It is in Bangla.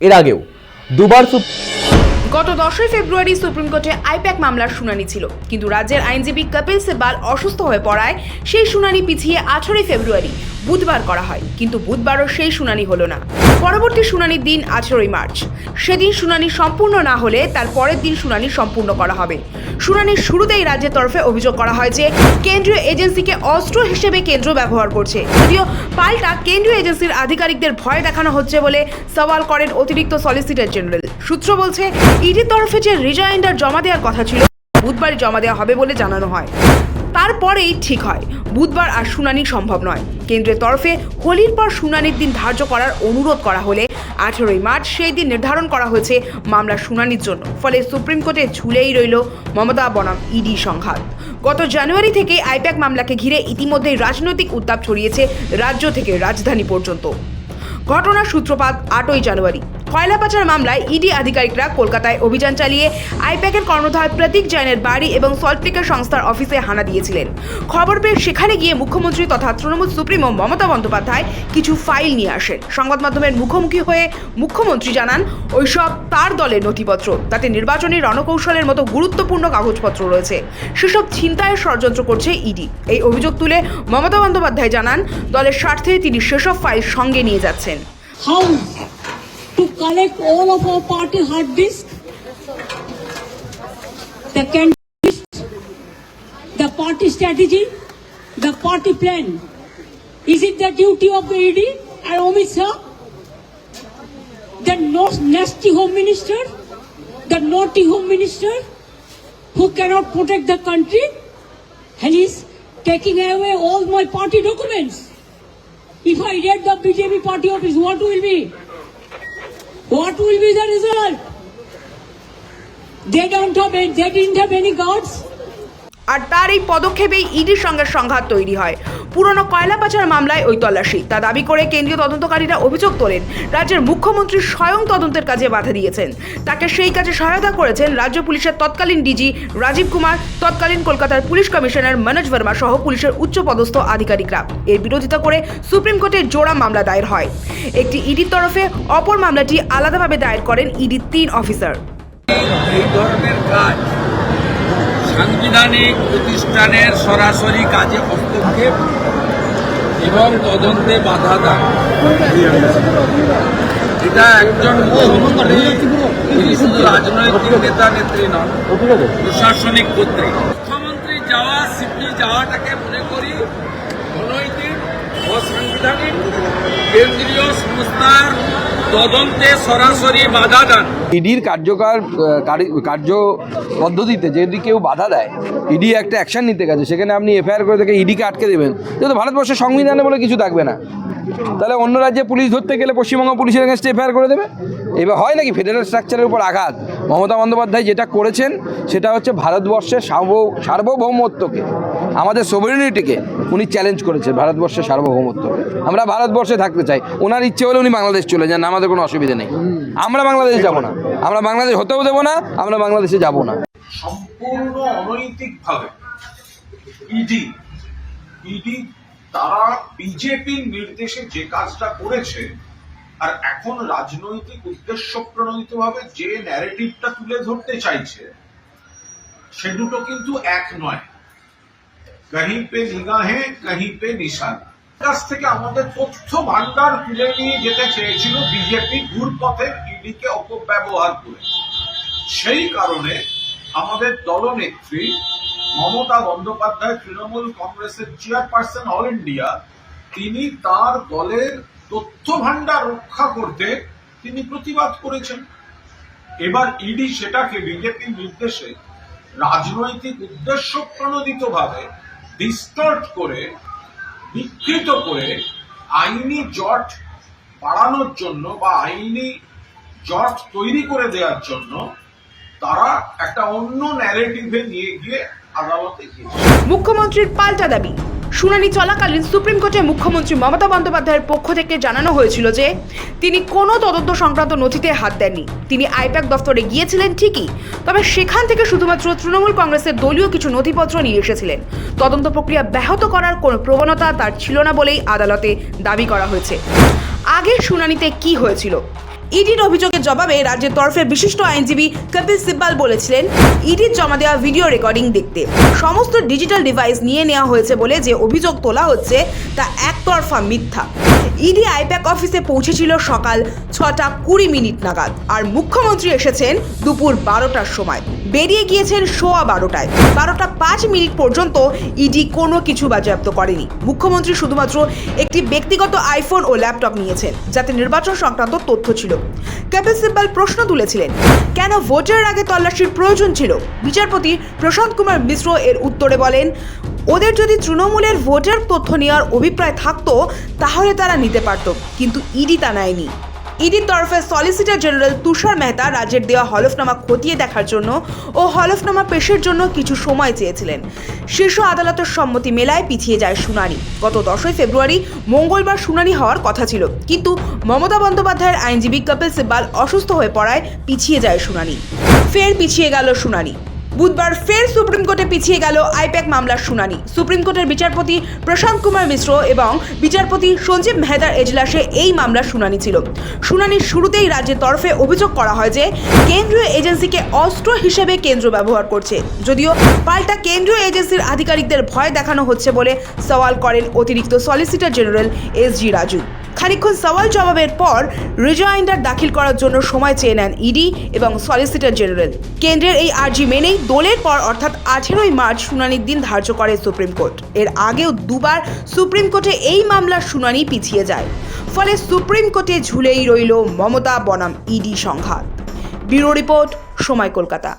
এর আগেও। দুবার গত দশই ফেব্রুয়ারি সুপ্রিম কোর্টে আইপ্যাক মামলার শুনানি ছিল। কিন্তু রাজ্যের আইনজীবী কপিল সিব্বাল অসুস্থ হয়ে পড়ায় সেই শুনানি পিছিয়ে আঠারোই ফেব্রুয়ারি বুধবার করা হয়, কিন্তু বুধবারও সেই শুনানি হলো না। পরবর্তী শুনানির দিন আঠেরোই মার্চ। সেদিন শুনানি সম্পূর্ণ না হলে তার পরের দিন শুনানি সম্পূর্ণ করা হবে। শুনানির শুরুতেই রাজ্যের তরফে অভিযোগ করা হয় যে, কেন্দ্রীয় এজেন্সিকে অস্ত্র হিসেবে কেন্দ্র ব্যবহার করছে। যদিও পাল্টা কেন্দ্রীয় এজেন্সির আধিকারিকদের ভয় দেখানো হচ্ছে বলে সওয়াল করেন অতিরিক্ত সলিসিটর জেনারেল। সূত্র বলছে, ইডির তরফে যে রিজাইন্ডার জমা দেওয়ার কথা ছিল, বুধবারই জমা দেওয়া হবে বলে জানানো হয়। তারপরেই ঠিক হয়। বুধবার আর শুনানি সম্ভব নয়। কেন্দ্রের তরফে হোলির পর শুনানির দিন ধার্য করার অনুরোধ করা হলে আঠেরোই মার্চ সেই দিন নির্ধারণ করা হয়েছে মামলার শুনানির জন্য। ফলে সুপ্রিম কোর্টে ঝুলেই রইল মমতা বনাম ইডি সংঘাত। গত জানুয়ারি থেকে আইপ্যাক মামলাকে ঘিরে ইতিমধ্যেই রাজনৈতিক উত্তাপ ছড়িয়েছে রাজ্য থেকে রাজধানী পর্যন্ত। ঘটনার সূত্রপাত আটই জানুয়ারি। কয়লা পাচার মামলায় ইডি আধিকারিকরা কলকাতায় অভিযান চালিয়ে আইপ্যাকের কর্ণধার প্রতীক জৈনের বাড়ি এবং সল্টলেকের সংস্থার অফিসে হানা দিয়েছিলেন। খবর পেয়ে সেখানে গিয়ে মুখ্যমন্ত্রী তথা তৃণমূল সুপ্রিমো মমতা বন্দ্যোপাধ্যায় কিছু ফাইল নিয়ে আসেন। সংবাদ মাধ্যমের মুখোমুখি হয়ে মুখ্যমন্ত্রী জানান, ওইসব তার দলের নথিপত্র। তাতে নির্বাচনী রণকৌশলের মতো গুরুত্বপূর্ণ কাগজপত্র রয়েছে। সেসব ছিনতাইয়ের ষড়যন্ত্র করছে ইডি। এই অভিযোগ তুলে মমতা বন্দ্যোপাধ্যায় জানান, দলের স্বার্থে তিনি সেসব ফাইল সঙ্গে নিয়ে যাচ্ছেন। Collect all of our party hard disk, the candidate the party strategy, the party plan. Is it the duty of the ED and Amit sir? The nasty home minister, the naughty home minister who cannot protect the country and is taking away all my party documents. If I raid the BJP party office, what will be? What will be the result? They don't have, they didn't have any guards. আর তার এই পদক্ষেপেই ইডির সঙ্গে সংঘাত তৈরি হয়। পুরনো কয়লা পাচার মামলায় ওই তল্লাশি। তা দাবি করে কেন্দ্রীয় তদন্তকারীরা অভিযোগ তোলেন, রাজ্যের মুখ্যমন্ত্রী স্বয়ং তদন্তের কাজে বাধা দিয়েছেন। তাকে সেই কাজে সহায়তা করেছেন রাজ্য পুলিশের তৎকালীন ডিজি রাজীব কুমার, তৎকালীন কলকাতার পুলিশ কমিশনার মনোজ বর্মা সহ পুলিশের উচ্চপদস্থ আধিকারিকরা। এর বিরোধিতা করে সুপ্রিম কোর্টে জোড়া মামলা দায়ের হয়। একটি ইডির তরফে অপর মামলাটি আলাদাভাবে দায়ের করেন ইডির তিন অফিসার। এই ধরনের কাজ সাংবিধানিক প্রতিষ্ঠানের সরাসরি কাজে হস্তক্ষেপ এবং তদন্তে বাধা দেয় এটা একজন তিনি শুধু রাজনৈতিক নেতা, নেত্রী নন, প্রশাসনিক কর্তৃক। মুখ্যমন্ত্রী যাওয়া সিপি যাওয়াটাকে মনে করি অনৈতিক অসাংবিধানিক কেন্দ্রীয় সংস্থার তদন্তে সরাসরি বাধা দেন। ইডির কার্যকর কারি- কার্য পদ্ধতিতে যদি কেউ বাধা দেয়, ইডি একটা অ্যাকশন নিতে গেছে, সেখানে আপনি এফআইআর করে থেকে ইডিকে আটকে দেবেন। যেহেতু ভারতবর্ষের সংবিধানে বলে কিছু থাকবে না। তাহলে অন্য রাজ্যে পুলিশ ধরতে গেলে পশ্চিমবঙ্গ পুলিশের এগেনস্টে এফআইআর করে দেবে? এবার হয় নাকি ফেডারেল স্ট্রাকচারের উপর আঘাত? মমতা বন্দ্যোপাধ্যায় যেটা করেছেন, সেটা হচ্ছে ভারতবর্ষের সার্ব- সার্বভৌমত্বকে, আমাদের সোভারিনিটিকে উনি চ্যালেঞ্জ করেছেন ভারতবর্ষের সার্বভৌমত্ব আমরা ভারতবর্ষে থাকতে চাই। ওনার ইচ্ছে হলে উনি বাংলাদেশ চলে যান, আমাদের কোনো অসুবিধা নেই। আমরা বাংলাদেশ যাব না। আমরা বাংলাদেশ হতেও দেবো না, আমরা বাংলাদেশে যাব না। সম্পূর্ণ অনৈতিকভাবে ইডি ইডি তারা বিজেপির নির্দেশে যে কাজটা করেছে, আর এখন রাজনৈতিক উদ্দেশ্য প্রণোদিত ভাবে যে ন্যারেটিভটা তুলে ধরতে চাইছে, সে দুটো কিন্তু এক নয়। পে পে নিশান কাছ থেকে আমাদের তথ্য ভান্ডার তুলে নিয়ে যেতে চেয়েছিল বিজেপি ইডিকে অপব্যবহার করে। সেই কারণে আমাদের দলনেত্রী মমতা বন্দ্যোপাধ্যায় তৃণমূল কংগ্রেসের চেয়ারপারসন অল ইন্ডিয়া, তিনি তার দলের তথ্য ভান্ডার রক্ষা করতে তিনি প্রতিবাদ করেছেন। এবার ইডি সেটাকে বিজেপির নির্দেশে রাজনৈতিক উদ্দেশ্য প্রণোদিত ভাবে ডিস্টর্ট করে, বিকৃত করে আইনি জট বাড়ানোর জন্য বা আইনি জট তৈরি করে দেওয়ার জন্য তারা একটা অন্য ন্যারেটিভে নিয়ে গিয়ে মুখ্যমন্ত্রীর পাল্টা দাবি। শুনানি চলাকালীন সুপ্রিম কোর্টে মুখ্যমন্ত্রী মমতা বন্দ্যোপাধ্যায়ের পক্ষ থেকে জানানো হয়েছিল যে, তিনি কোনো তদন্ত সংক্রান্ত নথিতে হাত দেননি। তিনি আইপ্যাক দফতরে গিয়েছিলেন ঠিকই, তবে সেখান থেকে শুধুমাত্র তৃণমূল কংগ্রেসের দলীয় কিছু নথিপত্র নিয়ে এসেছিলেন। তদন্ত প্রক্রিয়া ব্যাহত করার কোনো প্রবণতা তার ছিল না বলেই আদালতে দাবি করা হয়েছে। আগের শুনানিতে কি হয়েছিল? ইডির অভিযোগের জবাবে রাজ্যের তরফে বিশিষ্ট আইনজীবী কপিল সিব্বাল বলেছিলেন ইডির জমা দেওয়া ভিডিও রেকর্ডিং দেখতে। সমস্ত ডিজিটাল ডিভাইস নিয়ে নেওয়া হয়েছে বলে যে অভিযোগ তোলা হচ্ছে, তা একতরফা মিথ্যা। ইডি আইপ্যাক অফিসে পৌঁছেছিল সকাল ছটা কুড়ি মিনিট নাগাদ আর মুখ্যমন্ত্রী এসেছেন দুপুর বারোটার সময়। বেরিয়ে গিয়েছেন সোয়া বারোটায়। বারোটা পাঁচ মিনিট পর্যন্ত ইডি কোনো কিছু বাজেয়াপ্ত করেনি। মুখ্যমন্ত্রী শুধুমাত্র একটি ব্যক্তিগত আইফোন ও ল্যাপটপ নিয়েছেন, যাতে নির্বাচন সংক্রান্ত তথ্য ছিল। কপিল সিব্বাল প্রশ্ন তুলেছিলেন, কেন ভোটের আগে তল্লাশির প্রয়োজন ছিল? বিচারপতি প্রশান্ত কুমার মিশ্র এর উত্তরে বলেন, ওদের যদি তৃণমূলের ভোটের তথ্য নেওয়ার অভিপ্রায় থাকতো, তাহলে তারা নিতে পারত, কিন্তু ইডি তা নেয়নি। ইডির তরফে সলিসিটর জেনারেল তুষার মেহতা রাজ্যের দেওয়া হলফনামা খতিয়ে দেখার জন্য ও হলফনামা পেশের জন্য কিছু সময় চেয়েছিলেন। শীর্ষ আদালতের সম্মতি মেলায় পিছিয়ে যায় শুনানি। গত দশই ফেব্রুয়ারি মঙ্গলবার শুনানি হওয়ার কথা ছিল। কিন্তু মমতা বন্দ্যোপাধ্যায়ের আইনজীবী কপিল সিব্বাল অসুস্থ হয়ে পড়ায় পিছিয়ে যায় শুনানি। ফের পিছিয়ে গেল শুনানি। বুধবার ফের সুপ্রিম কোর্টে পিছিয়ে গেল আইপ্যাক মামলার শুনানি। সুপ্রিম কোর্টের বিচারপতি প্রশান্ত কুমার মিশ্র এবং বিচারপতি সঞ্জীব মেহতার এজলাসে এই মামলার শুনানি ছিল। শুনানির শুরুতেই রাজ্যের তরফে অভিযোগ করা হয় যে, কেন্দ্রীয় এজেন্সিকে অস্ত্র হিসেবে কেন্দ্র ব্যবহার করছে। যদিও পাল্টা কেন্দ্রীয় এজেন্সির আধিকারিকদের ভয় দেখানো হচ্ছে বলে সওয়াল করেন অতিরিক্ত solicitor general S G Raju. খানিকক্ষণ সওয়াল জবাবের পর রিজয়েন্ডার দাখিল করার জন্য সময় চেয়ে নেন ইডি এবং সলিসিটর জেনারেল। কেন্দ্রের এই আর্জি মেনেই দোলের পর অর্থাৎ আঠেরোই মার্চ শুনানির দিন ধার্য করে সুপ্রিম কোর্ট। এর আগেও দুবার সুপ্রিম কোর্টে এই মামলার শুনানি পিছিয়ে যায়। ফলে সুপ্রিম কোর্টে ঝুলেই রইল মমতা বনাম ইডি সংঘাত। ব্যুরো রিপোর্ট, সময় কলকাতা।